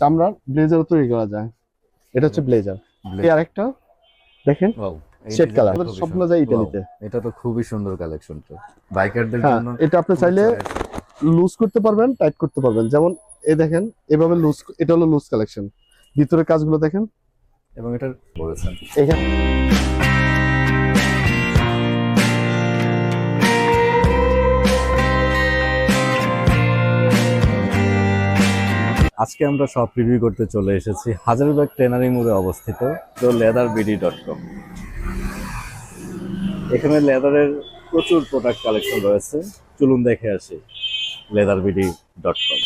চামড়ার ব্লেজার তৈরি করা যায়। এটা হচ্ছে ব্লেজার। এই আরেকটা দেখেন শেড কালার। সুন্দর। যায় ইতালিতে এটা তো খুবই সুন্দর কালেকশন তো। বাইকারদের হ্যাঁ জন্য এটা আপনি চাইলে লুজ করতে পারবেন টাইট করতে পারবেন। যেমন এই দেখেন এভাবে লুজ এটা হলো লুজ কালেকশন ভিতরের কাজগুলো দেখেন। এবং এটা বলেছেন এখানে আজকে আমরা সব রিভিউ করতে চলে এসেছি হাজারবাগ ট্রেনারি মোড়ে অবস্থিত তো লেদার বিডি ডট কম। এখানে লেদারের প্রচুর প্রোডাক্ট কালেকশন রয়েছে। চলুন দেখে আসি লেদার বিডি ডট কম।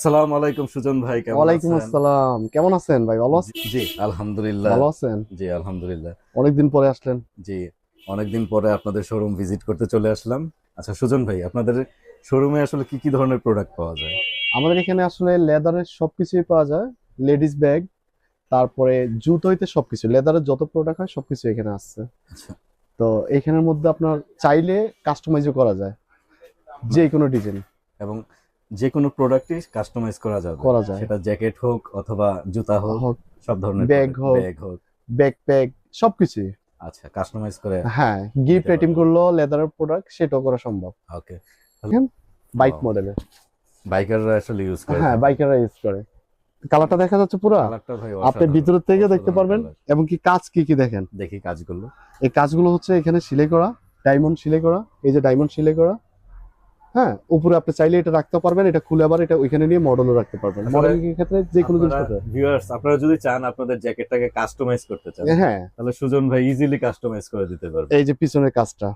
আসসালামু আলাইকুম সুজন ভাই কেমন ওয়ালাইকুম আছেন? আসসালাম। কেমন আছেন ভাই? ভালো আছেন? জি আলহামদুলিল্লাহ। ভালো আছেন? জি আলহামদুলিল্লাহ। অনেকদিন পরে আসলেন। জি অনেকদিন পরে আপনাদের শোরুম ভিজিট করতে চলে আসলাম। আচ্ছা সুজন ভাই আপনাদের শোরুমে আসলে কি কি ধরনের প্রোডাক্ট পাওয়া যায়? আমাদের এখানে আসলে লেদারের সবকিছুই পাওয়া যায়। লেডিস ব্যাগ তারপরে জুতো হইতে সবকিছু। লেদারের যত প্রোডাক্ট হয় সবকিছু এখানে আসছে। আচ্ছা। তো এখানের মধ্যে আপনার চাইলে কাস্টমাইজও করা যায়। যে কোনো ডিজাইন এবং যে কোনো প্রোডাক্টই কাস্টমাইজ করা যাবে। করা যায়। সেটা জ্যাকেট হোক অথবা জুতা হোক সব ধরনের ব্যাগ হোক। ব্যাগ হোক। ব্যাকপ্যাক সবকিছুই। আচ্ছা কাস্টমাইজ করে হ্যাঁ গিফট আইটেম করল লেদারের প্রোডাক্ট সেটাও করা সম্ভব। Okay bike. মডেলের বাইকাররা আসলে ইউজ করে। হ্যাঁ বাইকাররা ইউজ করে। কালারটা দেখা যাচ্ছে পুরো। কালারটা ভাই আপনি ভিতর থেকে দেখতে পারবেন। এবং কি কাজ কি কি দেখেন? দেখি কাজগুলো। এই কাজগুলো হচ্ছে এখানে সেলাই করা ডায়মন্ড সেলাই করা এই যে ডায়মন্ড সেলাই করা হ্যাঁ উপরে আপনি চাইলে এটা রাখতে পারবেন এটা খুলে আবার এটা ওইখানে নিয়ে মডেলও রাখতে পারবেন। মডেলিং এর ক্ষেত্রে যে কোনো জিনিস ভিউয়ার্স আপনারা যদি চান আপনাদের জ্যাকেটটাকে কাস্টমাইজ করতে চান হ্যাঁ। তাহলে সুজন ভাই ইজিলি কাস্টমাইজ করে দিতে পারবে। এই যে পিছনের কাজটা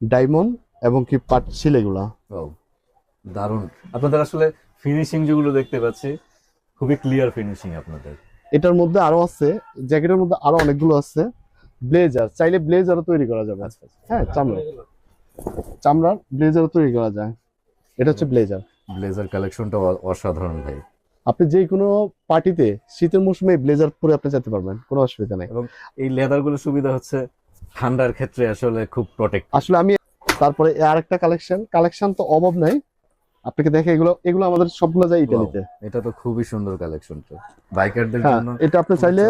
ডায়মন্ড এবং কি পাট Wow, দারুণ। আপনাদের আসলে ফিনিশিং যেগুলো দেখতে পাচ্ছি খুবই ক্লিয়ার ফিনিশিং আপনাদের। এটার মধ্যে আরও আছে জ্যাকেটের মধ্যে আরও অনেকগুলো আছে। ব্লেজার চাইলে ব্লেজারও তৈরি করা যাবে। আচ্ছা আচ্ছা। হ্যাঁ চামড়া। চামড়ার ব্লেজার তৈরি করা যায়। এটা হচ্ছে ব্লেজার। ব্লেজার কালেকশনটা অসাধারণ ভাই। আপনি যে কোনো পার্টিতে শীতের মৌসুমে ব্লেজার পরে আপনি যেতে পারবেন কোনো অসুবিধা নেই। এই লেদারগুলো সুবিধা হচ্ছে ঠান্ডার ক্ষেত্রে আসলে খুব প্রোটেক্ট আসলে আমি তারপরে আর একটা কালেকশন কালেকশন তো অভাব নাই। আপনাকে দেখে এগুলো এগুলো আমাদের সবগুলো যায় ইতালিতে এটা তো খুবই সুন্দর কালেকশন তো। বাইকারদের হ্যাঁ জন্য এটা আপনি চাইলে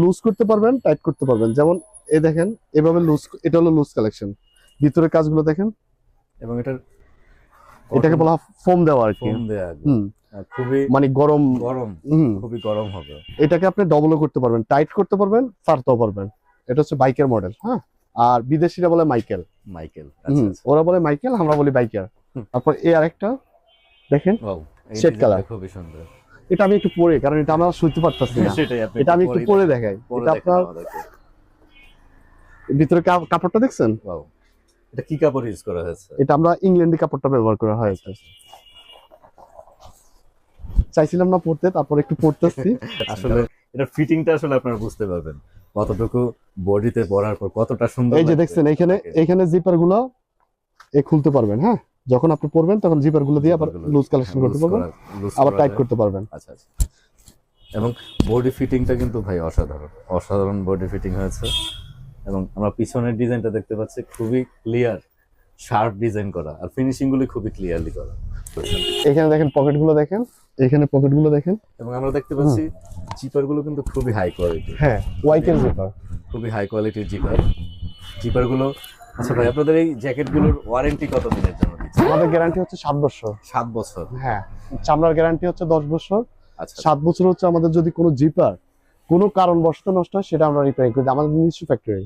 লুজ করতে পারবেন টাইট করতে পারবেন। যেমন এই দেখেন এভাবে লুজ এটা হলো লুজ কালেকশন ভিতরের কাজগুলো দেখেন। এবং এটার এটাকে বলা হয় ফোম দেওয়া আর কি। খুবই মানে গরম গরম খুবই গরম হবে। এটাকে আপনি ডবলও করতে পারবেন টাইট করতে পারবেন ফারতেও পারবেন। এটা হচ্ছে বাইকের মডেল হ্যাঁ? আর বিদেশিরা বলে মাইকেল মাইকেল ওরা বলে মাইকেল আমরা বলি বাইকার। তারপর এই আরেকটা দেখেন এই Shade খুবই সুন্দর। এটা আমি একটু পরে কারণ এটা আমরা শুনতে পারতেছি না। এটা আমি একটু পরে দেখাই। এটা আপনার। ভিতরে কাপড়টা দেখছেন? এটা কি কাপড় ইউজ করা হয়েছে? এটা আমরা ইংল্যান্ডি কাপড়টা ব্যবহার করা হয়েছে। চাইছিলাম না পড়তে তারপর একটু পড়তেছি আসলে এটা ফিটিংটা আসলে আপনারা বুঝতে পারবেন। কতটুকু বডিতে পরার পর কতটা সুন্দর এই যে দেখছেন এখানে এখানে জিপারগুলো এ খুলতে পারবেন হ্যাঁ? যখন আপনি পরবেন তখন জিপারগুলো দিয়ে আবার লুজ কালেকশন করতে পারবেন আবার টাইট করতে পারবেন। আচ্ছা আচ্ছা। এবং বডি ফিটিংটা কিন্তু ভাই অসাধারণ। অসাধারণ বডি ফিটিং হয়েছে। এবং আমরা পিছনের ডিজাইনটা দেখতে পাচ্ছি খুবই ক্লিয়ার শার্প ডিজাইন করা। আর ফিনিশিং গুলি খুবই ক্লিয়ারলি করা। এখানে দেখেন পকেটগুলো দেখেন এখানে পকেটগুলো দেখেন। এবং আমরা দেখতে পাচ্ছি জিপারগুলো কিন্তু খুবই হাই কোয়ালিটি হ্যাঁ ওয়াইকের জিপার খুবই হাই কোয়ালিটির জিপার জিপারগুলো আচ্ছা ভাই আপনাদের এই জ্যাকেটগুলোর ওয়ারেন্টি কত দিনের জন্য আমাদের গ্যারান্টি হচ্ছে সাত বছর। সাত বছর? হ্যাঁ চামড়ার গ্যারান্টি হচ্ছে দশ বছর। আচ্ছা। সাত বছর হচ্ছে আমাদের যদি কোনো জিপার কোনো কারণবশত নষ্ট হয় সেটা আমরা রিপেয়ারিং করি। আমাদের নিজস্ব ফ্যাক্টরি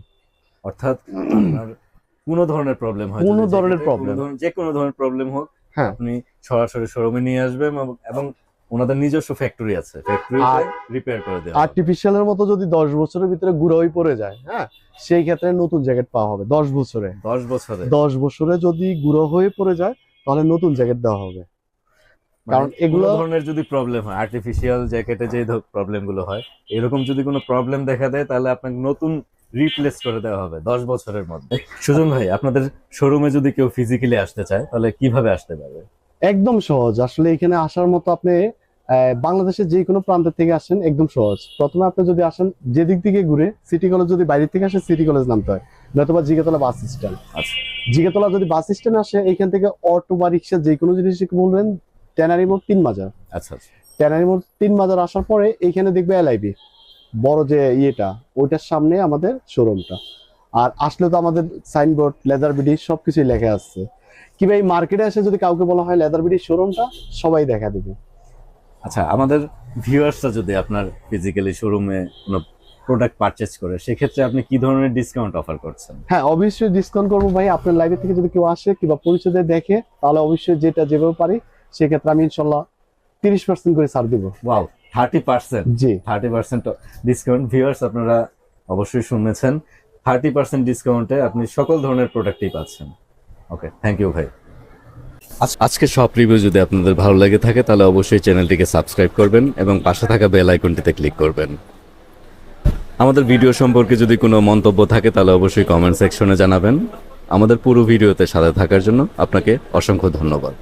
অর্থাৎ আপনার কোনো ধরনের প্রবলেম হয় কোনো ধরনের ধরনের- যে কোনো ধরনের প্রবলেম হোক হ্যাঁ। আপনি সরাসরি শোরুমে নিয়ে আসবেন এবং- ওনাদের নিজস্ব ফ্যাক্টরি আছে। ফ্যাক্টরি রিপেয়ার করে দেওয়া হবে। আর্টিফিশিয়ালের মতো যদি দশ বছরের ভিতরে গুঁড়ো হয়ে পড়ে যায় হ্যাঁ সেই ক্ষেত্রে নতুন জ্যাকেট পাওয়া হবে দশ বছরে। দশ বছরে। দশ বছরে যদি গুঁড়ো হয়ে পড়ে যায় তাহলে নতুন জ্যাকেট দেওয়া হবে। কারণ কারণ এগুলো এগুলো- ধরনের যদি প্রবলেম হয় আর্টিফিশিয়াল জ্যাকেটে যে প্রবলেমগুলো হয় এরকম যদি কোনো প্রবলেম দেখা দেয় তাহলে আপনাকে নতুন রিপ্লেস করে দেওয়া হবে দশ বছরের মধ্যে। সুজন ভাই আপনাদের শোরুমে যদি কেউ ফিজিক্যালি আসতে চায় তাহলে কীভাবে আসতে পারবে? একদম সহজ। আসলে এখানে আসার মতো আপনি বাংলাদেশের যে কোনো প্রান্ত থেকে আসেন একদম সহজ। প্রথমে আপনি যদি আসেন যে দিক থেকে ঘুরে সিটি কলেজ যদি বাইরে থেকে আসেন সিটি কলেজ নামতে হয়। নয়তো বা জিগাতলা বাস স্ট্যান্ড আচ্ছা। জিগাতলা যদি বাস স্ট্যান্ড আসে এখান থেকে অটো বা রিক্সা যে কোনো জিনিস বলবেন ট্যানারি মোড় তিন বাজার আচ্ছা আচ্ছা। ট্যানারি মোড় তিন বাজার আসার পরে এইখানে দেখবে এলআইবি বড় যে ইয়েটা ওইটার সামনে আমাদের শোরুমটা আর আসলে তো আমাদের সাইনবোর্ড লেদার বিডি সবকিছুই লেখা আসছে কিংবা এই মার্কেটে এসে যদি কাউকে বলা হয় লেদার বিডি শোরুমটা সবাই দেখা দিবে। আচ্ছা আমাদের ভিউয়ার্সরা যদি আপনার ফিজিক্যালি শোরুমে কোনো প্রোডাক্ট পারচেজ করে সেক্ষেত্রে আপনি কি ধরনের ডিসকাউন্ট অফার করছেন? হ্যাঁ অবশ্যই ডিসকাউন্ট করব ভাই। আপনার লাইভে থেকে যদি কেউ আসে কিংবা পরিচয় দিয়ে দেখে তাহলে অবশ্যই যেটা যেভাবে পারি সেক্ষেত্রে আমি ইনশাল্লাহ তিরিশ পার্সেন্ট করে ছাড় দিব। Wow thirty percent. জি। থার্টি পার্সেন্ট ডিসকাউন্ট ভিউয়ার্স আপনারা অবশ্যই শুনেছেন। থার্টি পার্সেন্ট ডিসকাউন্টে আপনি সকল ধরনের প্রোডাক্টই পাচ্ছেন। ওকে থ্যাংক ইউ ভাই। আজকে সব রিভিউ যদি আপনাদের ভালো লেগে থাকে তাহলে অবশ্যই চ্যানেলটিকে সাবস্ক্রাইব করবেন এবং পাশে থাকা বেল আইকনটিতে ক্লিক করবেন। আমাদের ভিডিও সম্পর্কে যদি কোনো মন্তব্য থাকে তাহলে অবশ্যই কমেন্ট সেকশনে জানাবেন। আমাদের পুরো ভিডিওতে সাথে থাকার জন্য আপনাকে অসংখ্য ধন্যবাদ।